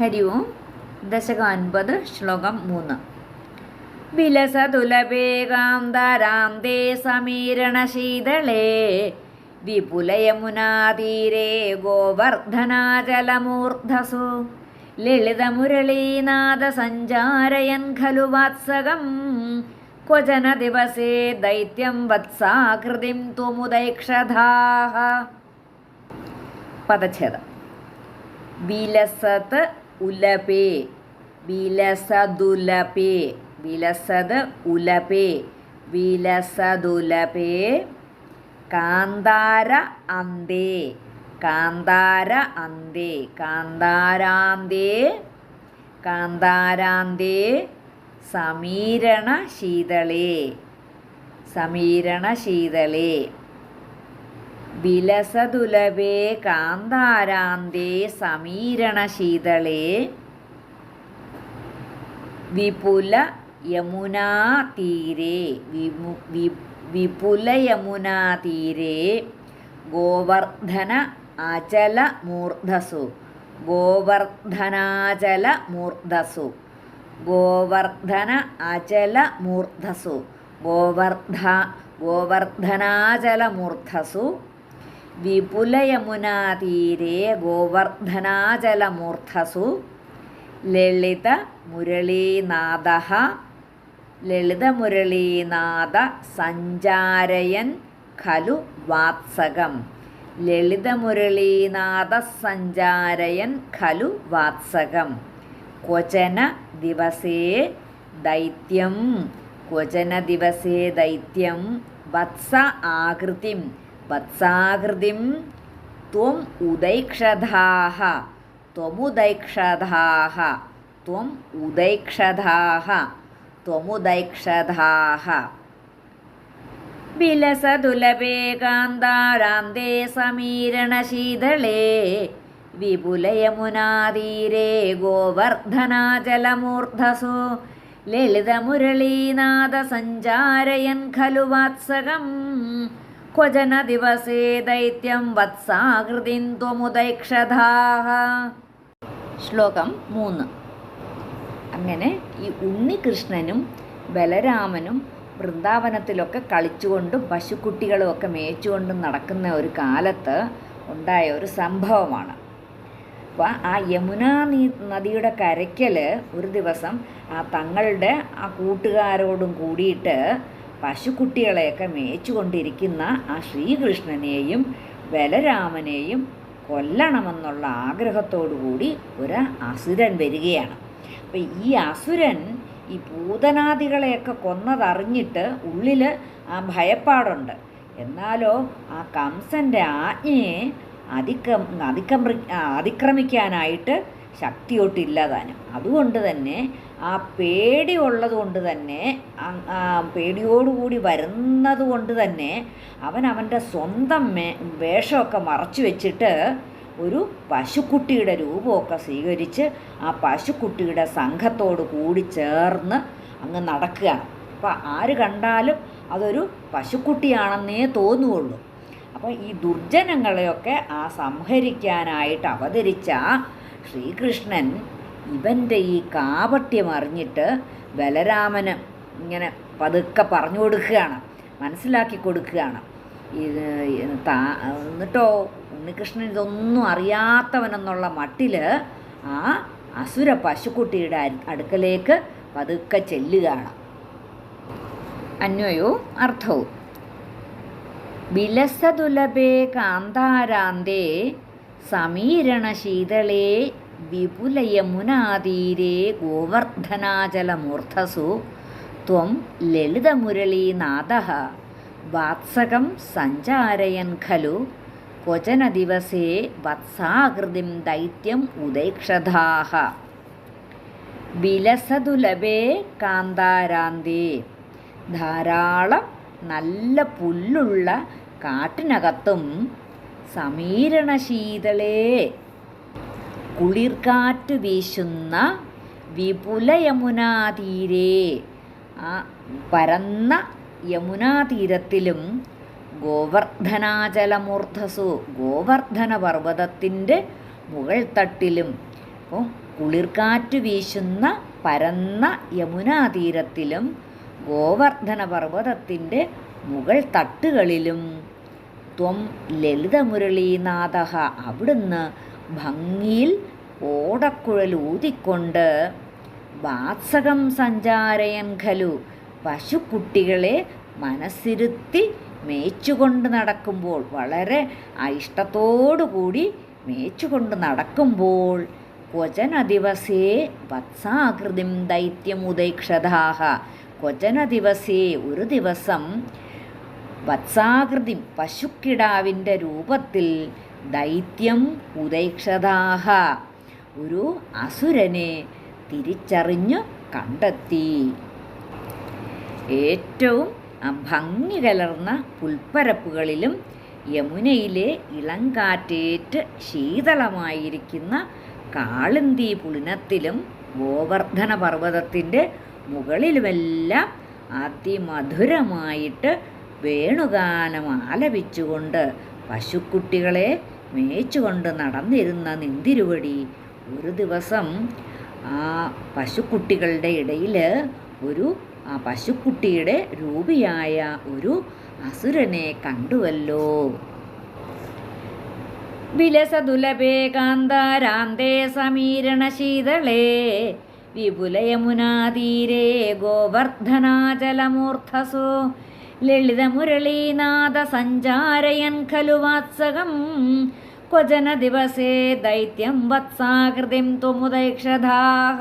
ഹരി ഓം ദശകം അൻപത് ശ്ലോകം മൂന്ന്. വിലസതുലഭേകാന്തരാന്തേ സമീരണശീതളേ വിപുലയമുനാതീരേ ഗോവർദ്ധനാചലമൂർധസു. ലളിതമുരളീനാഥസഞ്ചാരയൻ ഖലു വാത്സകം ക്വചന ദിവസേ ദൈത്യം വത്സാകൃതിം പദച്ഛേദം. വിലസത് ഉലപേ വിലസതുലപേ വിലസത് ഉലപേ വിലസതുലപേ കാന്താര അന്തേ കാന്താര അന്തേ കാന്താരാന്തേ കാന്താരാന്തേ സമീരണ ശീതളേ സമീരണ ശീതളേ വിലസതുലഭേ കാന്താരാന്തേ സമീരണശീതളേ. വിപുല യമുനാതീരേ വിമു വി വിപുലയമുനാതീരേ ഗോവർദ്ധന അചല മൂർധസു ഗോവർദ്ധനാചല മൂർധസു ഗോവർദ്ധന അചല മൂർധസു ഗോവർദ്ധ ഗോവർദ്ധനാചലമൂർധസു വിപുലയമുനാതീരേ ഗോവർദ്ധനാചലമൂർധസു ലളിത മുരളീനാഥ ലളിതമുരളീനാഥ സഞ്ചാരയൻ ഖലു വാത്സകം. ലളിതമുരളീനാഥ സഞ്ചാരയൻ ഖലു വാത്സകം. ക്വചന ദിവസേ ദൈത്യം. ക്വചന ദിവസേ ദൈത്യം. വത്സ ആകൃതിം. വത്സാകൃതിം ത്വം ഉദൈക്ഷധാഹ. ത്വമുദൈക്ഷധാഹ. ത്വം ഉദൈക്ഷധാഹ. ത്വമുദൈക്ഷധാഹ. വിലസതുലഭേകാന്താരാന്തേ സമീരണശീതളേ. വിപുലയമുനാതീരേ ഗോവർദ്ധനാചലമൂർധസു. ലളിതമുരളീനാഥസഞ്ചാരയൻ ഖലു വാത്സകം ക്വചന दिवसे दैत्यं വത്സാകൃതിം त्वमुदैक्षधाः ശ്ലോകം മൂന്ന്. അങ്ങനെ ഈ ഉണ്ണികൃഷ്ണനും ബലരാമനും വൃന്ദാവനത്തിലൊക്കെ കളിച്ചുകൊണ്ടും പശുക്കുട്ടികളുമൊക്കെ മേച്ചുകൊണ്ടും നടക്കുന്ന ഒരു കാലത്ത് ഉണ്ടായ ഒരു സംഭവമാണ്. അപ്പോൾ ആ യമുനാ നീ നദിയുടെ കരയ്ക്കൽ ഒരു ദിവസം ആ തങ്ങളുടെ ആ കൂട്ടുകാരോടും കൂടിയിട്ട് പശുക്കുട്ടികളെയൊക്കെ മേച്ചുകൊണ്ടിരിക്കുന്ന ആ ശ്രീകൃഷ്ണനെയും ബലരാമനെയും കൊല്ലണമെന്നുള്ള ആഗ്രഹത്തോടു കൂടി ഒരു അസുരൻ വരികയാണ്. അപ്പം ഈ അസുരൻ ഈ ഭൂതനാദികളെയൊക്കെ കൊന്നതറിഞ്ഞിട്ട് ഉള്ളിൽ ആ ഭയപ്പാടുണ്ട്. എന്നാലോ ആ കംസന്റെ ആജ്ഞയെ അതിക്രം അതിക്രമി അതിക്രമിക്കാനായിട്ട് ശക്തിയൊട്ടില്ല താനും. അതുകൊണ്ട് തന്നെ ആ പേടി ഉള്ളത് കൊണ്ട് തന്നെ പേടിയോടുകൂടി വരുന്നത് കൊണ്ട് തന്നെ അവൻ അവന്റെ സ്വന്തം വേഷമൊക്കെ മറച്ചു വെച്ചിട്ട് ഒരു പശുക്കുട്ടിയുടെ രൂപമൊക്കെ സ്വീകരിച്ച് ആ പശുക്കുട്ടിയുടെ സംഘത്തോട് കൂടി ചേർന്ന് അങ്ങ് നടക്കുകയാണ്. അപ്പോൾ ആര് കണ്ടാലും അതൊരു പശുക്കുട്ടിയാണെന്നേ തോന്നുകയുള്ളൂ അപ്പോൾ ഈ ദുർജനങ്ങളെയൊക്കെ ആ സംഹരിക്കാനായിട്ട് അവതരിച്ച ശ്രീകൃഷ്ണൻ ഇവന്റെ ഈ കാപട്യം അറിഞ്ഞിട്ട് ബലരാമന് ഇങ്ങനെ പതുക്കെ പറഞ്ഞു കൊടുക്കുകയാണ് മനസ്സിലാക്കി കൊടുക്കുകയാണ്. ഇത് താ എന്നിട്ടോ ഉണ്ണികൃഷ്ണൻ ഇതൊന്നും അറിയാത്തവനെന്നുള്ള മട്ടിൽ ആ അസുര പശുക്കുട്ടിയുടെ അടുക്കലേക്ക് പതുക്കെ ചെല്ലുകയാണ്. അന്വയവും അർത്ഥവും. വിലസതുലഭേ കാന്താരാന്തേ സമീരണശീതളേ വിപുലയമുനാതീരേ ഗോവർദ്ധനാചലമൂർധസു ത്വം ലളിതമുരളീനാഥ വാത്സകം സഞ്ചാരയൻ ഖലു ക്വചന ദിവസേ വത്സാകൃതിം ദൈത്യം ഉദൈക്ഷതാഹ വിലസതുലഭേ കാന്താരാന്തേ ധാരാളം നല്ല പുല്ലുള്ള കാട്ടിനകത്തും സമീരണശീതളേ. കുളിർകാറ്റ് വീശുന്ന വിപുല യമുനാതീരേ ആ പരന്ന യമുനാതീരത്തിലും ഗോവർദ്ധനാചലമൂർധസു ഗോവർദ്ധന പർവതത്തിന്റെ മുകൾ തട്ടിലും കുളിർക്കാറ്റ് വീശുന്ന പരന്ന യമുനാതീരത്തിലും ഗോവർദ്ധന പർവതത്തിന്റെ മുകൾ തട്ടുകളിലും ത്വം ലളിതമുരളീനാഥ അവിടുന്ന് ഭംഗിയിൽ ഓടക്കുഴൽ ഊതിക്കൊണ്ട് വാത്സകം സഞ്ചാരയൻ ഖലു പശുക്കുട്ടികളെ മനസ്സിരുത്തി മേച്ചുകൊണ്ട് നടക്കുമ്പോൾ വളരെ ഇഷ്ടത്തോടുകൂടി മേച്ചുകൊണ്ട് നടക്കുമ്പോൾ ക്വചന ദിവസേ വത്സാകൃതിം ദൈത്യമുദൈക്ഷതാഹ ക്വചന ദിവസേ ഒരു ദിവസം വത്സാകൃതി പശുക്കിടാവിന്റെ രൂപത്തിൽ ദൈത്യം ഉദൈക്ഷതാഹ ഒരു അസുരനെ തിരിച്ചറിഞ്ഞു കണ്ടെത്തി. ഏറ്റവും ഭംഗി കലർന്ന പുൽപ്പരപ്പുകളിലും യമുനയിലെ ഇളങ്കാറ്റേറ്റ് ശീതളമായിരിക്കുന്ന കാളിന്തി പുളിനത്തിലും ഗോവർദ്ധന പർവതത്തിന്റെ മുകളിലുമെല്ലാം അതിമധുരമായിട്ട് വേണുഗാനം ആലപിച്ചുകൊണ്ട് പശുക്കുട്ടികളെ മേച്ചുകൊണ്ട് നടന്നിരുന്ന നിന്തിരുവടി ഒരു ദിവസം ആ പശുക്കുട്ടികളുടെ ഇടയിൽ ഒരു ആ പശുക്കുട്ടിയുടെ രൂപിയായ ഒരു അസുരനെ കണ്ടുവല്ലോ. വിലസദുലഭേ കാന്താരാന്തേ സമീരണശീതളേ വിപുലയമുനാതീരേ ഗോവർദ്ധനാചലമൂർധസോ ലളിതമുരളീനാഥസഞ്ചാരയൻ ഖലു വാത്സകം ക്വചന ദിവസേ ദൈത്യം വത്സാകൃതിം ത്വമുദൈക്ഷതാः